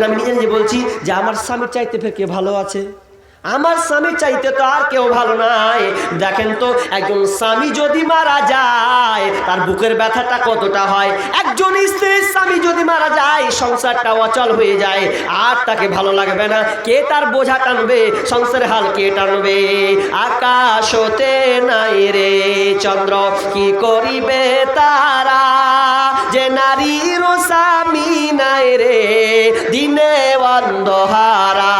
বলছেন আমি নিজে নিজে বলছি যে আমার স্বামীর চাইতে ফের কে ভালো আছে? আমার স্বামীর চাইতে তো আর কেউ ভালো নাই। দেখেন তো, একজন স্বামী যদি মারা যায়, তার বুকের ব্যথাটা কতটা হয়? একজন স্ত্রীর স্বামী যদি মারা যায়, সংসারটা অচল হয়ে যায়, আর তাকে ভালো লাগবে না। কে তার বোঝা টানবে? সংসারের হাল কে টানবে? আকাশ হতে নাই রে চন্দ্র, কি করিবে তারা? যে নারীর স্বামী নাই রে। দিনে অন্ধহারা,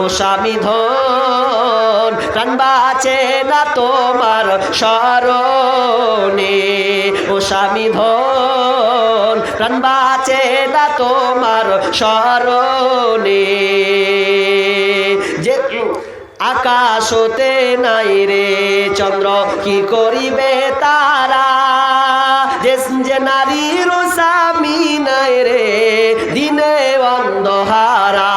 ও স্বামী ধন, প্রাণ বাঁচে না তোমার স্মরণে। ও স্বামী ধন, প্রাণ বাঁচে না তোমার স্মরণে। যে আকাশ হতে নাই রে, চন্দ্র কি করিবে তারা? যে নারীর স্বামী নাই রে, দিনে অন্ধহারা।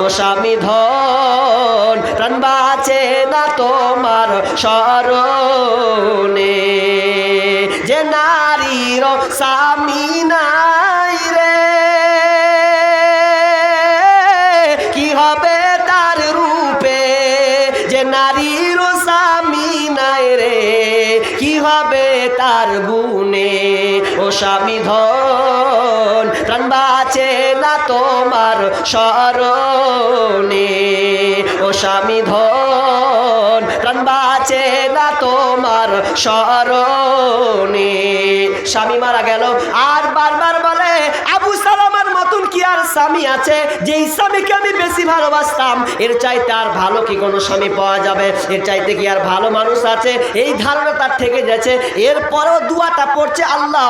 ও স্বামী ধন, প্রাণ বাঁচে না তোমার স্মরণে। যে নারীর স্বামী নাই রে, কি হবে তার রূপে? যে নারীর হবে তার গুণে? ও স্বামী ধন, প্রাণ বাঁচে না তোমার স্মরণে। ও স্বামী ধন, প্রাণ বাঁচে না তোমার স্মরণে। স্বামী মারা গেল আর বারবার বলে আবু সালামার মতন কি আর স্বামী আছে, যেই স্বামীকে আমি বেশি ভালোবাসতাম, এর চাইতে আর ভালো কি কোনো স্বামী পাওয়া যাবে? এর চাইতে কি আর ভালো মানুষ আছে? এই ধারণা তার থেকে যাচ্ছে এরপরও দুয়াটা পড়ছে আল্লাহ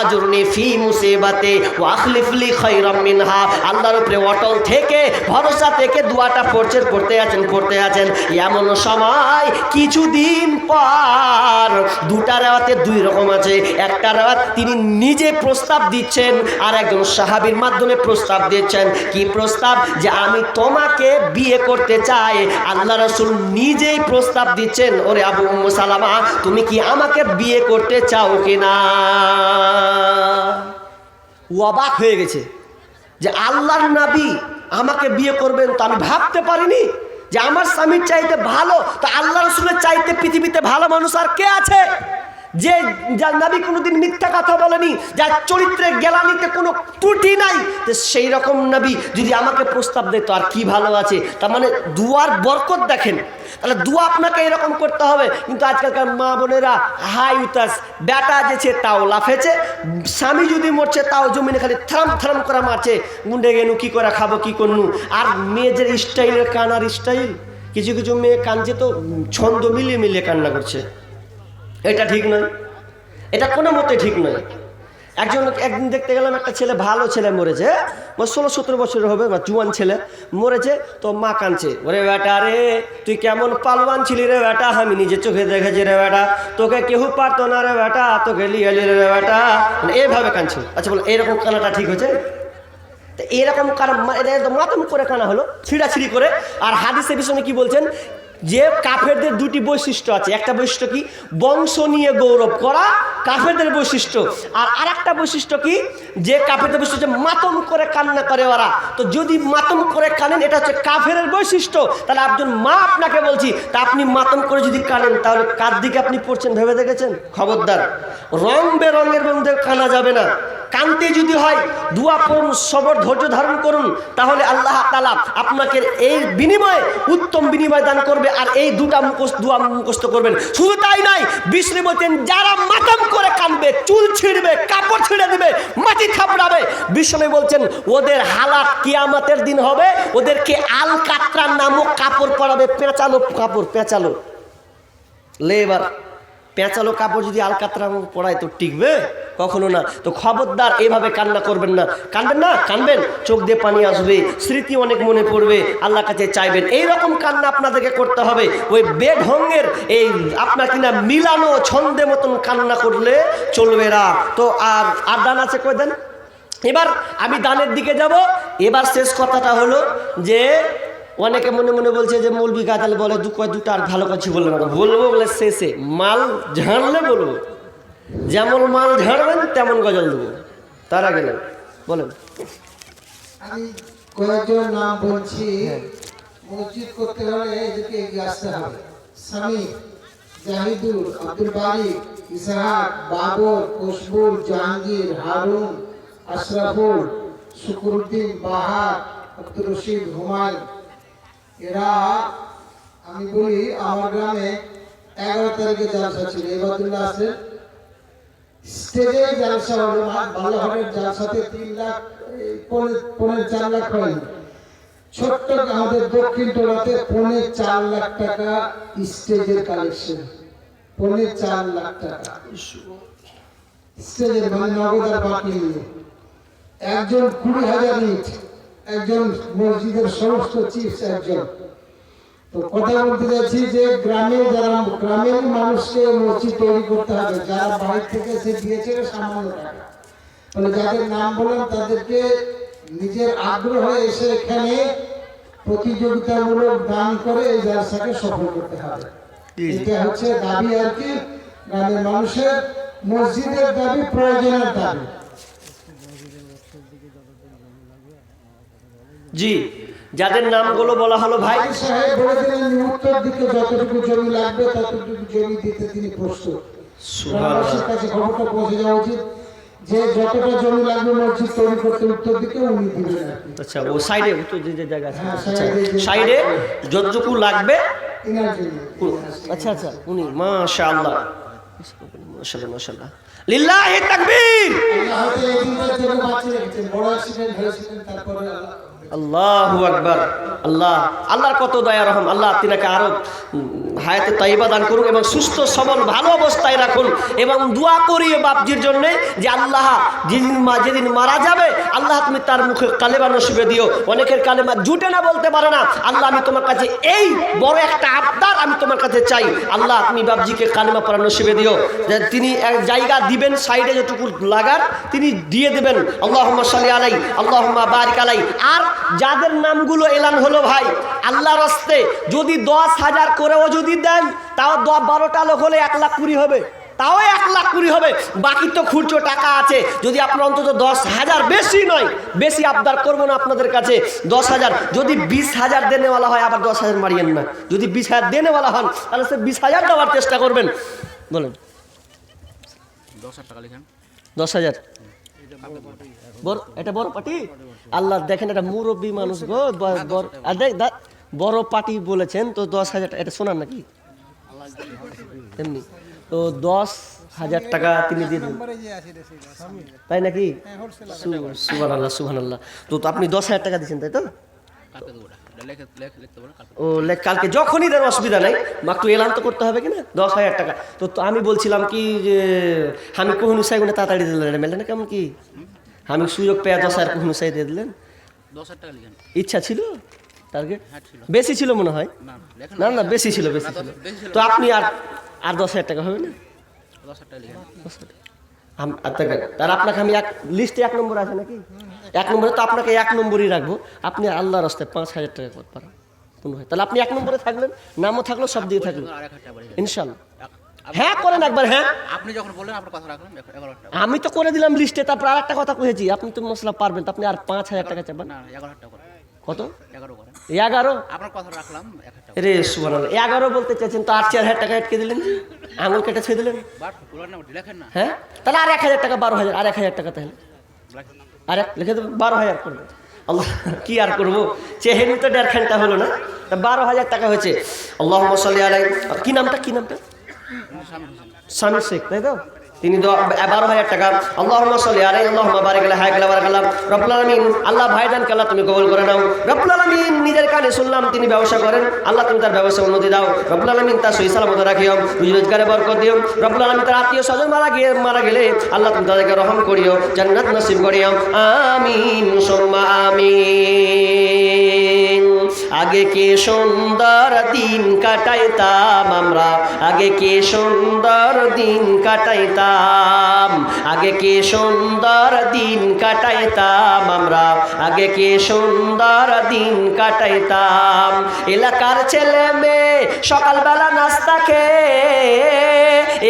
আজরনি ফি মুসিবাতে ওয়াখলিফলি খৈরম মিনহা। আল্লাহর উপরে অটল থেকে, ভরসা থেকে দুয়াটা পড়ছে, পড়তে আছেন পড়তে আছেন। এমন সময় কিছুদিন পর দুটা রেওয়াতে দুই রকম আছে। একটা রেওয়াত তিনি নিজে প্রস্তাব দিচ্ছেন, আর একজন সাহাবীর মাধ্যমে প্রস্তাব দিচ্ছেন কি প্রস্তাব? যে আমি তোমাকে বিয়ে করতে চাই। আল্লাহ রসুল নিজেই প্রস্তাব দিচ্ছেন, ওরে আবু সালামা, তুমি কি আমাকে বিয়ে করতে চাও কিনা? ও অবাক হয়ে গেছে। যে আল্লাহর নাবি আমাকে বিয়ে করবেন তো আমি ভাবতে পারিনি যে আমার স্বামীর চাইতে ভালো, তো আল্লাহ রসুলের চাইতে পৃথিবীতে ভালো মানুষ আর কে আছে? যে যার নাবি কোনোদিন মিথ্যা কথা বলেনি, যার চরিত্রে গেলানিতে কোনো ত্রুটি নাই, তো সেই রকম নাবি যদি আমাকে প্রস্তাব দেয় তো আর কি ভালো আছে? তার মানে দুয়ার বরকত দেখেন। তাহলে দুয়া আপনাকে এরকম করতে হবে, কিন্তু আজকালকার মা বোনেরা, হাই উতাস, বেটা যেছে তাও লাফেছে, স্বামী যদি মরছে তাও জমিনে খালি থ্রাম থ্রাম করে মারছে, গুন্ডে গেনু, কি করে খাব, কি করনু? আর মেয়েদের স্টাইলের কানার স্টাইল, কিছু কিছু মেয়ে কানছে তো, ছন্দ মিলিয়ে মিলিয়ে কান্না করছে। এটা ঠিক নয়। এটা কোনো মতে ঠিক নয়। একজন একদিন দেখতে গেলাম, একটা ছেলে, ভালো ছেলে মরেছে। ষোলো সতেরো বছরের হবে বা জুয়ান ছেলে মরেছে। তো মা কাঁদছে, ওরে বেটা রে, তুই কেমন পালওয়ান ছিলি রে বেটা? আমি নিজে চোখে দেখেছি রে বেটা। তোকে কেউ পারতো না রে বেটা, তোকে লিয়ালি রে বেটা। মানে এইভাবে কাঁদছে। আচ্ছা বলো, এরকম কানাটা ঠিক হয়েছে? এরকম কার মাতম করে কানা হলো, ছিঁড়াছিড়ি করে। আর হাদিসের পিছনে কি বলছেন? যে কাফেরদের দুটি বৈশিষ্ট্য আছে। একটা বৈশিষ্ট্য কি? বংশ নিয়ে গৌরব করা কাফেরদের বৈশিষ্ট্য। আর আরেকটা বৈশিষ্ট্য কি? যে কাফেরদের বৈশিষ্ট্য মাতম করে কান্না করে ওরা। তো যদি মাতম করে কানেন, এটা হচ্ছে কাফেরের বৈশিষ্ট্য। তাহলে একজন মা আপনাকে বলছি, তা আপনি মাতম করে যদি কানেন, তাহলে কার দিকে আপনি পড়ছেন ভেবে দেখেছেন? খবরদার। রং বেরঙের মধ্যে কানা যাবে না। কানতে যদি হয়, দুয়া পড়ুন, সবর, ধৈর্য ধারণ করুন, তাহলে আল্লাহ তালা আপনাকে এই বিনিময়ে উত্তম বিনিময় দান করবে, আর এই দুটা মুখস্থ, দুয়া মুখস্থ করবেন। শুধু তাই নয় বলছেন যারা মাতাম করে কানবে, চুল ছিঁড়বে, কাপড় ছিঁড়ে দিবে, মাটি থাপড়াবে। বিষ্ণু বলছেন, ওদের হালাত কিয়ামাতের দিন হবে, ওদেরকে আল কাতরা নামক কাপড় পরাবে, পেঁচালো কাপড়, পেঁচালো। লে এবার, পেঁচালো কাপড় যদি আল কাতরা পরায়, তো টিকবে? কখনো না। তো খবরদার এভাবে কান্না করবেন না। কানবেন না? কানবেন? চোখ দিয়ে পানি আসবে। স্মৃতি অনেক মনে পড়বে। আল্লাহ কাছে চাইবেন। এই রকম কান্না আপনাদেরকে করতে হবে। ওই বেঢঙ্গের এই আপনার কিনা মিলানো ছন্দে মতন কান্না করলে চলবে না। তো আর আর দান আছে কই দেন? এবার আমি দানের দিকে যাব। এবার শেষ কথাটা হলো যে, অনেকে মনে মনে বলছে যে মৌলবি গাদাল বলে, দু কয়, দুটো আর ভালো কথা বলব না। বলব বলে শেষে মাল ঝাড়লে বলব। যেমন মাল ঝাড়বেন তেমন গজল দেবো। তার আগে না বলেন। আমি কয়েকজন নাম বলছি মসজিদ করতে হলে এদেরকে এগিয়ে আসতে হবে। সামি জাহিদুল আব্দুল বারিক ইসহাক বাবর খুশবুল জাহাঙ্গীর হারুন আশরাফুল শুকুরুদ্দিন বাহার আব্দুর রশিদ হুমায়ুন। এরা আমি বলি আমার গ্রামে এগারো তারিখে জালসা ছিল এবাদুল্লাহ আসলেন। স্টেজে জালসা হলো বালাহাটের জালসাতে তিন লাখ এই পৌনে- পৌনে চার লাখ হয়নি ছোট্ট আমাদের দক্ষিণ টোলাতে পৌনে চার লাখ টাকা স্টেজের কালেকশন। পৌনে চার লাখ টাকা। স্টেজের মানে নগদ আর বাকি একজন কুড়ি হাজার ইট একজন মসজিদের সমস্ত চিপস একজন। তো কথা বলতে যাচ্ছি যে গ্রামে যারা গ্রামের মানুষকে মসজিদ তৈরি করতে হবে যারা বাইরে থেকে সে দিয়েছে সামান্য টাকা। মানে যাদের নাম বললাম তাদেরকে নিজের আগ্রহ এসে এখানে প্রতিযোগিতামূলক দান করে এই ব্যবসাকে সফল করতে হবে। এটা হচ্ছে দাবি আর কি গ্রামের মানুষের মসজিদের দাবি প্রয়োজনের দাবি। জি। যাদের নামগুলো বলা হলো ভাই। উত্তর দিকে যতটুকু জমি লাগবে ততটুকু জমি দিতে তিনি প্রস্তুত। গ্রামবাসীর কাছে খবরটা পৌঁছে যাওয়া উচিত। যে যতটা জমি লাগবে মসজিদ তৈরি করতে উত্তর দিকে উনি দিবেন আচ্ছা ও সাইডে তো যে যে জায়গা আছে। সাইডে যতটুকু লাগবে আচ্ছা আচ্ছা উনি মাশাআল্লাহ। মাশাআল্লাহ মাশাআল্লাহ। লিল্লাহি তাকবীর! আল্লাহ হয়তো এই দিনটার জন্য বাঁচিয়ে রেখেছেন বড় অ্যাক্সিডেন্ট হয়েছিলেন তারপরে আল্লাহ আকবর আল্লাহ আল্লাহর কত দয়া রহম আল্লাহ তিনাকে আরও হায়াতে তাইবা দান করুন এবং সুস্থ, সবল, ভালো অবস্থায় রাখুন এবং দোয়া করি এ বাপজির জন্য যে আল্লাহ যেদিন মা যেদিন মারা যাবে, আল্লাহ তুমি তার মুখে কালেমা নসিবে দিও। অনেকের কালেমা জুটে না বলতে পারে না। আল্লাহ, আমি তোমার কাছে এই বড় একটা আবদার আমি তোমার কাছে চাই। আল্লাহ, তুমি বাপজিকে কালেমা পড়া নসিবে দিও। তিনি এক জায়গা দিবেন, সাইডে যেটুকু লাগার, তিনি দিয়ে দেবেন। আল্লাহ সাল্লি আলাই আল্লাহ বারিক আলাই আর যাদের নামগুলো এলান হলো ভাই আল্লাহ রস্তে যদি দশ হাজার করেও যদি দেন তাও দশ বারোটা লোক হলে এক লাখ কুড়ি হবে। তাও এক লাখ কুড়ি হবে। বাকি তো খুচরো টাকা আছে। যদি আপনার অন্তত দশ হাজার বেশি নয় বেশি আবদার করব না আপনাদের কাছে। দশ হাজার যদি বিশ হাজার দেনেওয়ালা হয় আবার দশ হাজার মারিয়েন না। যদি বিশ হাজার দেনেওয়ালা হন তাহলে সে বিশ হাজার দেওয়ার চেষ্টা করবেন। বলেন। দশ হাজার এটা বড় পার্টি? আল্লাহ দেখেন এটা মুরব্বী মানুষ গো দেখ বড় পার্টি বলেছেন তো দশ হাজার টাকা এটা শোনান নাকি? এমনি। তো দশ হাজার টাকা তিনি দিয়ে দিন তাই নাকি? সুবান আল্লাহ সুবান আল্লাহ তো আপনি দশ হাজার টাকা দিচ্ছেন তাই তো? ও লে- কালকে যখনই দেন অসুবিধা নাই মাত্র এলান তো করতে হবে কিনা দশ হাজার টাকা। তো আমি বলছিলাম কি যে আমি কোহনু সাই গুনে তাড়াতাড়ি দিলেন মেলে না কেমন কি? আমি সুযোগ পেয়ে দশ হাজার কোহনু সাই দিয়ে দিলেন। দশ হাজার টাকা লিখেন। ইচ্ছা ছিল? টার্গেট হ্যাঁ বেশি ছিল মনে হয়? না না না বেশি ছিল বেশি ছিল। তো আপনি আর আর দশ হাজার টাকা হবে না? তার আপনাকে আমি এক লিস্টে এক নম্বর আছে নাকি? এক নম্বরে তো আপনাকে এক নম্বরই রাখব। আপনি আল্লাহ রাস্তায় পাঁচ হাজার টাকা করতে পারেন। কোনো হয় তাহলে আপনি এক নম্বরে থাকলেন নামও থাকল সব দিয়ে থাকল। ইনশাল্লাহ। হ্যাঁ করেন একবার হ্যাঁ। আপনি যখন বললেন আপনার কথা রাখলাম আমি তো করে দিলাম লিস্টে তারপর আর একটা কথা কয়েছি আপনি তো মশলা পারবেন তো আপনি আর পাঁচ হাজার টাকা চাবেন না এগারো হাজার টাকা কত? এগারো আপনার কথা রাখলাম রে সুবান এগারো বলতে চাইছেন তো আর চার হাজার টাকা আটকে দিলেন? আঙুল কেটে ছেড়ে দিলেন? হ্যাঁ? তাহলে আর এক হাজার টাকা বারো হাজার আর এক হাজার টাকা তাহলে। আর এক লিখে দেবেন বারো হাজার করবেন আল্লাহ কি আর করব? চেহেনি তো দেড় ঘণ্টা হলো না। বারো হাজার টাকা হয়েছে। আল্লাহ সাল্লি আলাই কি নামটা কি নামটা? স্বামী শেখ তাই তো? তিনি বারো হাজার টাকা। আল্লাহ সাল্লি আলাই আল্লাহ বারে গেলে হায় গেলে বার গেলাম আল্লাহ ভাইজান কাল্লা তুমি কবল করে নাও। রব্বুল আলমিন, নিজের কানে শুনলাম তিনি ব্যবসা করেন। আল্লাহ তুমি তার ব্যবসা উন্নতি দাও। রব্বুল তার সহি সালামত রাখিও রুজি রোজগারে বরকত দিও। রব্বুল আলমিন তার আত্মীয় স্বজন মারা গিয়ে, মারা গেলে আল্লাহ তুমি তাদেরকে রহম করিও, জান্নাত নসিব করিও। আমিন, সোম্মা আমিন। আগে কে সুন্দর দিন কাটাইতাম আমরা? আগে কে সুন্দর দিন কাটাইতাম? আগে কে সুন্দর দিন কাটাইতাম আমরা? আগে কে সুন্দর দিন কাটাইতাম? এলাকার ছেলে মেয়ে সকালবেলা নাস্তা খেয়ে,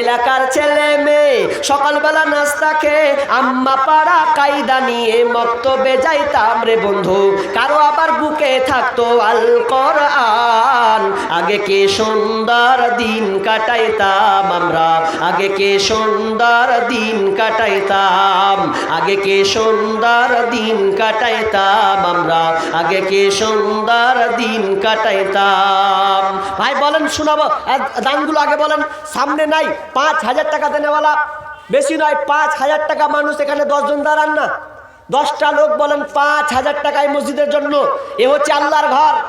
এলাকার ছেলে মেয়ে সকালবেলা নাস্তা খেয়ে, আম্মা পাড়া কায়দা নিয়ে মক্তবে যাইতাম রে বন্ধু। কারও আবার বুকে থাকতো আল কোরআন। আগে কে সুন্দর দিন কাটাইতাম আমরা? আগে কে সুন্দর দিন কাটাইতাম? আগে কে সুন্দর দিন কাটাইতাম আমরা? আগে কে সুন্দর দিন কাটাইতাম। ভাই, বলেন, শোনাবো। দানগুলো আগে বলেন। সামনে নাই, পাঁচ হাজার টাকা দেনেওয়ালা। বেশি নয়, পাঁচ হাজার টাকা মানুষ এখানে দশজন দাঁড়ান না। দশটা লোক বলেন, পাঁচ হাজার টাকায় মসজিদের জন্য। এ হচ্ছে আল্লাহর ঘর।